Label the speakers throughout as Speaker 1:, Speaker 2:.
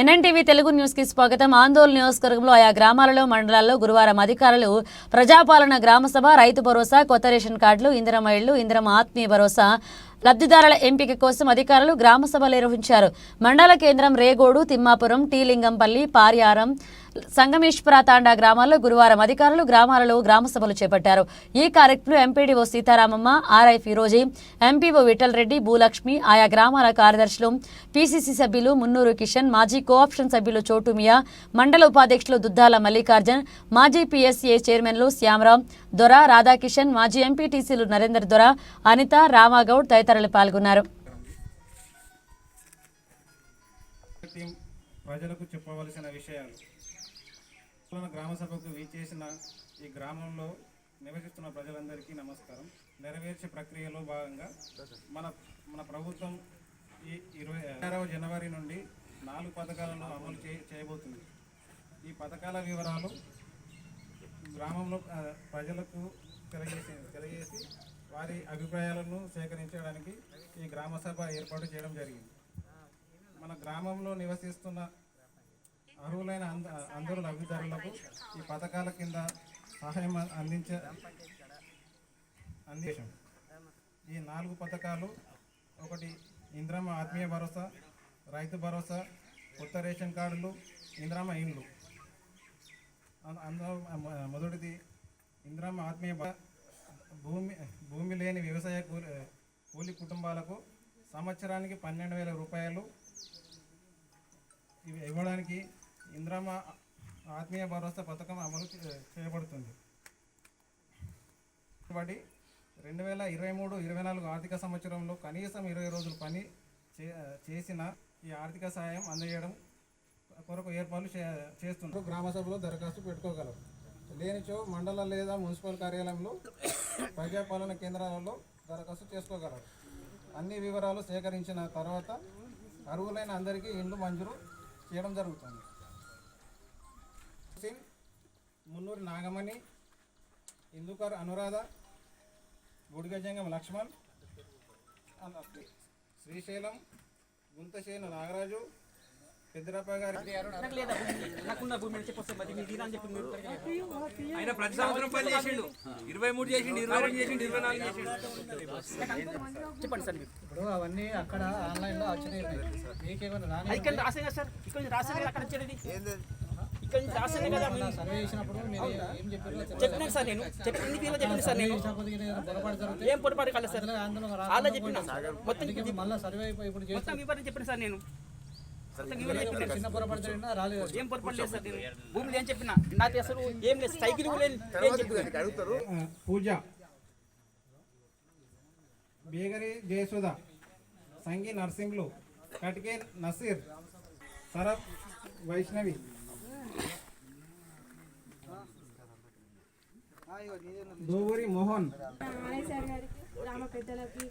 Speaker 1: NNTV Telugu న్యూస్కి స్వాగతం. ఆందోళన నియోజకవర్గంలో ఆయా గ్రామాలలో మండలాల్లో గురువారం అధికారులు ప్రజాపాలన గ్రామసభ రైతు భరోసా కొత్త రేషన్ కార్డులు ఇందిరమ ఇళ్ళు ఇందిరమ ఆత్మీయ భరోసా లబ్ధిదారుల ఎంపిక కోసం అధికారులు గ్రామసభలు నిర్వహించారు. మండల కేంద్రం రేగోడు తిమ్మాపురం టీ లింగంపల్లి పార్యారం సంగమేశ్వర తాండా గ్రామాల్లో గురువారం అధికారులు గ్రామాలలో గ్రామ సభలు చేపట్టారు. ఈ కార్యక్రమంలో MPDO Seetharamamma RI Firoji MPO Vittal Reddy Bhulakshmi ఆయా గ్రామాల కార్యదర్శులు పీసీసీ సభ్యులు మున్నూరు కిషన్ మాజీ కోఆప్షన్ సభ్యులు చోటుమియా మండల ఉపాధ్యక్షులు దుద్దాల మల్లికార్జున్ మాజీ పీఎస్సీఏ చైర్మన్లు శ్యామరామ్ దొర రాధాకిషన్ మాజీ ఎంపీటీసీలు నరేందర్ దొర అనిత రామాగౌడ్ తదితరులు పాల్గొన్నారు.
Speaker 2: ప్రజలకు చెప్పవలసిన విషయాలు. గ్రామ సభకు వీచేసిన ఈ గ్రామంలో నివసిస్తున్న ప్రజలందరికీ నమస్కారం. నెరవేర్చే ప్రక్రియలో భాగంగా మన మన ప్రభుత్వం ఈ ఇరవై ఆరవ జనవరి నుండి నాలుగు పథకాలను అమలు చే చేయబోతుంది. ఈ పథకాల వివరాలు గ్రామంలో ప్రజలకు తెలియజేసి తెలియజేసి వారి అభిప్రాయాలను సేకరించడానికి ఈ గ్రామ సభ ఏర్పాటు చేయడం జరిగింది. మన గ్రామంలో నివసిస్తున్న అర్హులైన అంద అందరూ లబ్ధిదారులకు ఈ పథకాల కింద సహాయం అందించే అందేశం ఈ నాలుగు పథకాలు ఒకటి ఇంద్రమ్మ ఆత్మీయ భరోసా రైతు భరోసా కొత్త రేషన్ కార్డులు ఇంద్రమ్మ ఇండ్లు. అందరం అందులో మొదటిది ఇంద్రమ్మ ఆత్మీయ భ- భూమి భూమి లేని వ్యవసాయ కూలి కూలి కుటుంబాలకు సంవత్సరానికి పన్నెండు వేల రూపాయలు ఇవి ఇవ్వడానికి ఇంద్రమ్మ ఆత్మీయ భరోసా పథకం అమలు చే- చేయబడుతుంది. కాబట్టి రెండు వేల ఇరవై మూడు ఇరవై నాలుగు ఆర్థిక సంవత్సరంలో కనీసం ఇరవై రోజులు పని చే చేసిన ఈ ఆర్థిక సాయం అందజేయడం కొరకు ఏర్పాట్లు చే చేస్తున్నారు. గ్రామ సభలో దరఖాస్తు పెట్టుకోగలరు. లేనిచో మండల లేదా మున్సిపల్ కార్యాలయంలో ప్రజాపాలన కేంద్రాలలో దరఖాస్తు చేసుకోగలరు. అన్ని వివరాలు సేకరించిన తర్వాత అర్హులైన అందరికీ ఇండ్లు మంజూరు చేయడం జరుగుతుంది సింగ్ మున్నూరి నాగమణి ఇందుకర్ అనురాధ గుడిగజంగం లక్ష్మణ్ అన్న- శ్రీశైలం గుంతశేను నాగరాజు పెద్దరప్ప గారి
Speaker 3: ఆయన ప్రతి సంవత్సరం పని చేసిండు. ఇరవై మూడు చేసిండు ఇరవై రెండు చేసిండు ఇరవై నాలుగు చేసిండు.
Speaker 4: ఇప్పుడు అవన్నీ అక్కడ ఆన్లైన్లో వచ్చినాయి. మీకేమైనా
Speaker 5: రాసే సార్? ఇక్కడ రాసే కదా అక్కడ వచ్చేది
Speaker 4: ఇక్కడ నుంచి రాసానే కదా మేము
Speaker 2: సర్వే చేసినప్పుడు మీరు ఏం చెప్పారు
Speaker 4: చెప్పినాను సార్ నేను. చెప్పి ఎన్ని తీర్లు చెప్పింది సార్ నేను. ఏం పొరపాటు కాలేదు సార్. వాళ్ళే చెప్పిన. మొత్తం చెప్పిన. సార్ నేను. చెప్పిన. ఏం సార్ నేను. భూములు ఏం చెప్పిన? నాకు అసలు ఏం లేదు. సైకిల్ కూడా లేదు ఏం చెప్పిన.
Speaker 2: పూజ. బేగరి జయసుధ సంగి నర్సింగ్లు కటికే నసీర్ శరత్ వైష్ణవి. దోవూరి మోహన్.
Speaker 5: ఆర్ఐ సార్ గారికి గ్రామ పెద్దలకి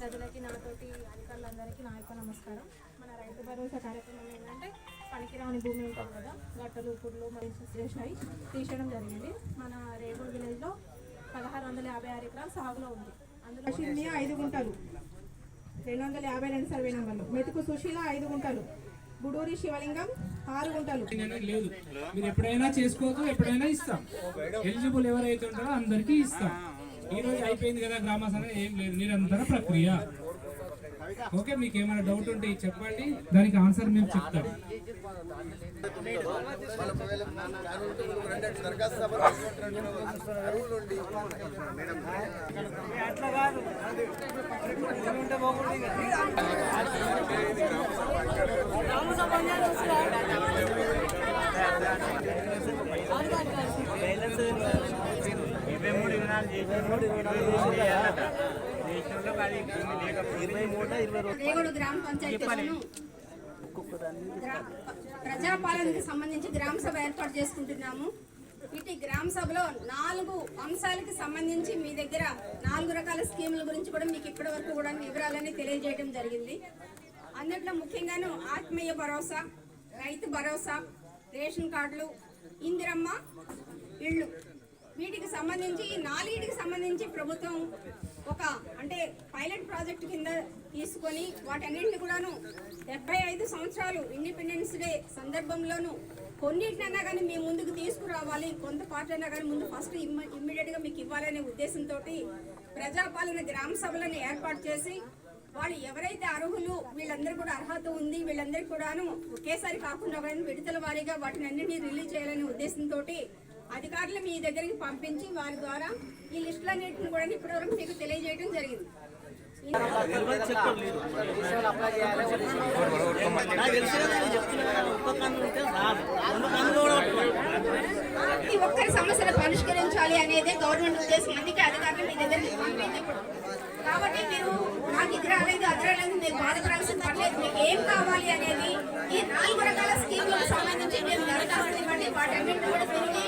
Speaker 5: ప్రజలకి నాతోటి అధికారులందరికీ నా యొక్క నమస్కారం. మన రైతు భరోసా కార్యక్రమం ఏంటంటే పనికిరాని భూమి ఉంటుంది కదా గట్టలు పుడ్లు మరియు చేసినవి తీసేయడం జరిగింది. మన రేగూర్ విలేజ్లో పదహారు వందల యాభై ఆరు ఎకరాలు సాగులో ఉంది. అందులో షిర్మియ ఐదు గుంటలు. రెండు వందల యాభై రెండు సర్వే నెంబర్లు. మెతుకు సుశీల ఐదు గుంటలు. గుడూరి శివలింగం ఆరు గుంటలు
Speaker 6: లేదు. మీరు ఎప్పుడైనా చేసుకోవచ్చు ఎప్పుడైనా ఇస్తాం. ఎలిజిబుల్ ఎవరైతే ఉంటారో అందరికీ ఇస్తాం. ఈ రోజు అయిపోయింది కదా గ్రామ సభ ఏం లేదు. నిరంతర ప్రక్రియ. ఓకే మీకు ఏమైనా డౌట్ ఉంటే చెప్పండి. దానికి ఆన్సర్ మేము చెప్తాం.
Speaker 5: రేగోడు ప్రజాపాలనకు సంబంధించి గ్రామ సభ ఏర్పాటు చేసుకుంటున్నాము. ఇటు గ్రామ సభలో నాలుగు అంశాలకు సంబంధించి మీ దగ్గర నాలుగు రకాల స్కీముల గురించి కూడా మీకు ఇప్పటి వరకు కూడా వివరాలని తెలియజేయడం జరిగింది. అందులో ముఖ్యంగాను ఆత్మీయ భరోసా రైతు భరోసా రేషన్ కార్డులు ఇందిరమ్మ ఇళ్ళు. వీటికి సంబంధించి ఈ నాలుగిటికి సంబంధించి ప్రభుత్వం ఒక అంటే పైలట్ ప్రాజెక్ట్ కింద తీసుకొని వాటన్నింటిని కూడాను డెబ్బై ఐదు సంవత్సరాలు ఇండిపెండెన్స్ డే సందర్భంలోనూ కొన్నిటినైనా కానీ మీ ముందుకు తీసుకురావాలి కొంత పాటైనా అయినా కానీ ముందు ఫస్ట్ ఇమ్మ ఇమ్మీడియట్గా మీకు ఇవ్వాలనే ఉద్దేశంతో ప్రజాపాలన గ్రామ సభలను ఏర్పాటు చేసి వాళ్ళు ఎవరైతే అర్హులు వీళ్ళందరూ కూడా అర్హత ఉంది వీళ్ళందరికీ కూడాను ఒకేసారి కాకుండా విడతల వారీగా వాటిని అన్నింటినీ రిలీజ్ చేయాలనే ఉద్దేశంతో అధికారులు మీ దగ్గరికి పంపించి వారి ద్వారా ఈ లిస్టులన్నింటిని కూడా ఇప్పటివరకు మీకు తెలియజేయడం జరిగింది. ప్రతి ఒక్కరి సమస్యను పరిష్కరించాలి అనేది గవర్నమెంట్ ఉద్దేశం. అందుకే అధికారులు మీ దగ్గరికి పంపింది కాబట్టి మీరు నాకు ఇది రాలేదు అది రాలేదు మీరు బాధపడాల్సిన పర్లేదు మీకు ఏం కావాలి అనేది ఈ నాలుగు రకాల స్కీములకు సంబంధించి మేము దరఖాస్తు ఇవ్వండి. వాటన్నింటిని కూడా తిరిగి